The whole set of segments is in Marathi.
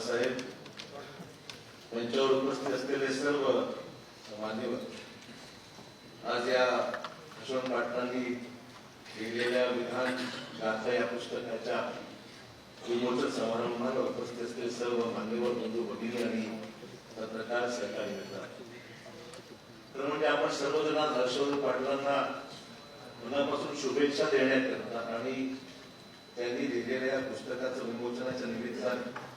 बाळासाहेब यांच्यावर उपस्थित असलेले सर्व मान्यवर आज या यशवंत पाटलांनी लिहिलेल्या विधान गाथा या पुस्तकाच्या विमोचन समारंभाला उपस्थित असलेले सर्व मान्यवर बंधू भगिनी आणि पत्रकार सहकारी मित्र. तर म्हणजे आपण सर्वजण हर्षवर्धन पाटलांना मनापासून शुभेच्छा देण्याकरता आणि त्यांनी लिहिलेल्या पुस्तकाचं विमोचनाच्या निमित्ताने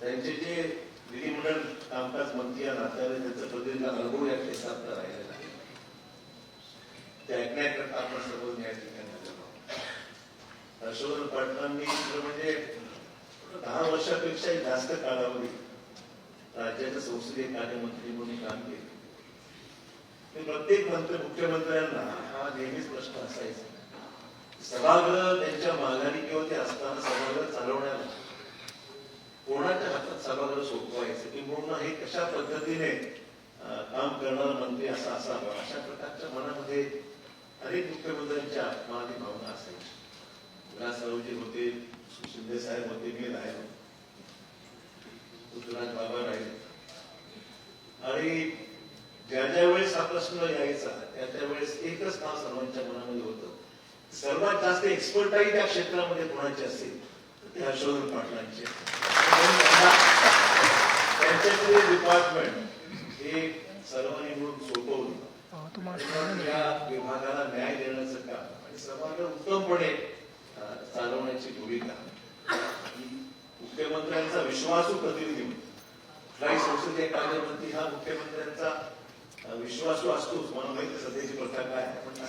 त्यांचे जे विधिमंडळ कामकाज मंत्री या नात्याने त्यांचा प्रदीर्घ अनुभव या क्षेत्रात राहिलेला आहे ते ऐकण्याकरता आपण सर्व या ठिकाणी हर्षवर्धन पाटलांनी म्हणजे दहा वर्षापेक्षा जास्त कालावधी राज्याच्या संसदीय कार्यमंत्री म्हणून काम केले. ते प्रत्येक मंत्री मुख्यमंत्र्यांना हा नेहमीच प्रश्न असायचा. सभागृह त्यांच्या माघारी किंवा ते असताना सभागृह चालवण्याला कोणाच्या हातात सभागृह सोपवायचं किंवा हे कशा पद्धतीने काम करणार मंत्री असा असावं? अशा प्रकारच्या मनामध्ये अनेक मुख्यमंत्र्यांच्या मनातील भावना असायची विलासरावजी होते शिंदे साहेब होते मी राहिलो. पृथ्वीराज बाबा राहिले. आणि ज्या ज्या वेळेस हा प्रश्न यायचा त्या त्या वेळेस एकच नाव सर्वांच्या मनामध्ये होतं. सर्वात जास्त एक्सपर्टाई त्या क्षेत्रामध्ये कोणाची असेल तर ते हर्षवर्धन पाटलांचे. म्हणून त्यांच्याकडे डिपार्टमेंट हे सर्वांनी मिळून सोपवलं. या विभागाला न्याय देण्याचं काम आणि सर्वांना उत्तमपणे चालवण्याची भूमिका. मुख्यमंत्र्यांचा विश्वासू प्रतिनिधी कुठलाही संसदीय कार्यमंत्री हा मुख्यमंत्र्यांचा विश्वासू असतोच. मला माहिती सध्याची प्रथा काय पण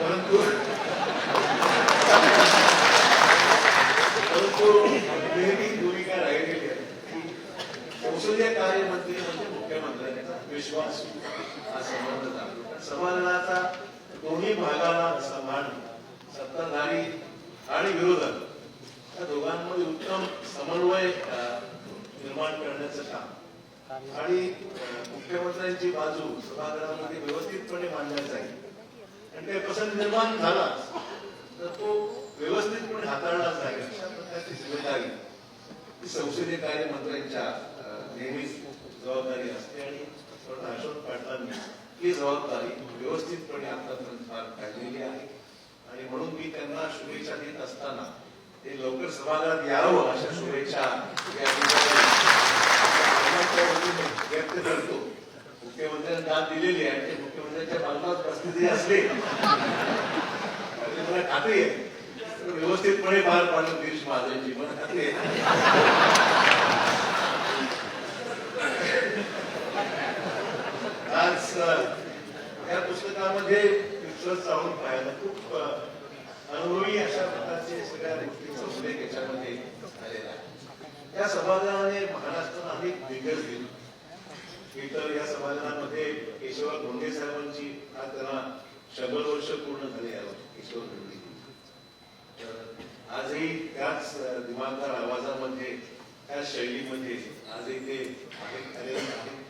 परंतु नेहमी भूमिका राहिलेली आहे की संसदीय कार्यमंत्री म्हणजे मुख्यमंत्र्यांचा विश्वास. हा संबंध जातो समाजाचा दोन्ही भागाला समान सत्ताधारी आणि विरोधक. या दोघांमध्ये उत्तम समन्वय निर्माण करण्याचं काम. आणि मुख्यमंत्र्यांची बाजू सभागृहामध्ये व्यवस्थितपणे मांडण्यात जाईल आणि काही पसंत निर्माण झाला तर तो व्यवस्थितपणे हाताळला जाईल अशा प्रकारची जिम्मेदारी संसदीय कार्यमंत्र्यांच्या अं, नेहमीच जबाबदारी असते. आणि डॉक्टर अशोक काढताना ही जबाबदारी व्यवस्थितपणे आतापर्यंत पार काढलेली आहे आणि म्हणून मी त्यांना शुभेच्छा देत असताना ते लवकर सभागृहात यावं अशा शुभेच्छा या व्यक्त करतो मुख्यमंत्र्यांनी दाद दिलेली आहे ते मुख्यमंत्र्यांच्या बाजूलाच उपस्थिती असले मला खात्री आहे व्यवस्थितपणे पार पाडलं गिरीश महाजनची. मला खात्री आहे आज अ, या पुस्तकामध्ये पिक्चर चालून पाहायला खूप अनुभवी अशा प्रकारचे सगळ्या गोष्टींचा उल्लेख याच्यामध्ये आलेला आहे. या समाजाने महाराष्ट्राला अनेक दिग्गज दिली. इतर या समाजामध्ये केशवा गोंडे साहेबांची आज त्यांना शंभर वर्ष पूर्ण झाले यावर केशव धोंडे आजही त्याच दिमागदार आवाजामध्ये त्या शैलीमध्ये आजही ते आहेत आलेले आहेत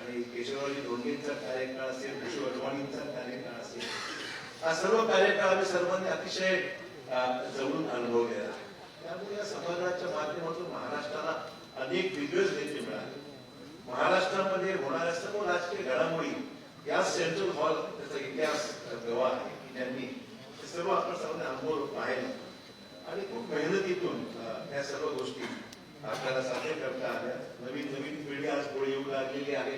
आणि केशवरावजी धोंडेंचा कार्यकाळ असेल विश्व अडवाणींचा कार्यकाळ असेल हा सर्व कार्यकाळ आम्ही सर्वांनी अतिशय जवळून अनुभवलेला आहे त्यामुळे या समाजाच्या माध्यमातून महाराष्ट्राला अनेक दिग्गज नेते मिळाले. महाराष्ट्रामध्ये होणाऱ्या सर्व राजकीय घडामोडी या सेंट्रल हॉल त्याचा इतिहास गवा आहे की त्यांनी सर्व आपण सर्वांनी अनुभव पाहिला. आणि खूप मेहनतीतून या सर्व गोष्टी आपल्याला साध्य करता आल्या. नवीन नवीन पिढी आज पुढे येऊ लागलेली आहे.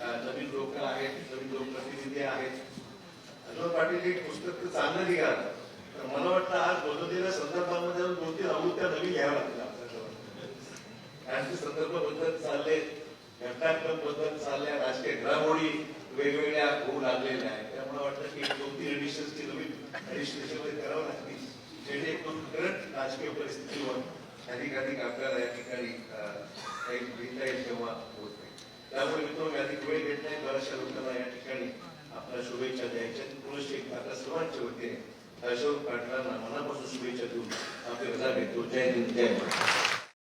नवीन लोक आहेत नवीन लोकप्रतिनिधी आहेत. अजून पाटील एक पुस्तक तर चांगलं निघालं तर मला वाटतं आज बदललेल्या संदर्भामध्ये दोन तीन आवृत्त्या नवीन घ्याव्या लागतील आपल्याला. संदर्भ बदलत चालले घटनाक्रम बदलत चालल्या राजकीय घडामोडी वेगवेगळ्या होऊ लागलेल्या आहेत. त्यामुळे वाटतं की दोन तीन एडिशन्सची नवीन एडिशन करावं लागतील. जेणेकरून करंट राजकीय परिस्थितीवर अधिकाधिक आपल्याला या ठिकाणी अं, काही लिहिता येईल तेव्हा होत नाही. त्यामुळे मित्रांनो अधिक वेळ घेत नाही. बऱ्याचशा लोकांना या ठिकाणी आपल्या शुभेच्छा द्यायच्या पुरुष एक आपल्या सर्वांच्या वतीने हर्षवर्धन पाटलांना मनापासून शुभेच्छा देऊन आपली रजा घेतो. जय हिंद जय महाराष्ट्र.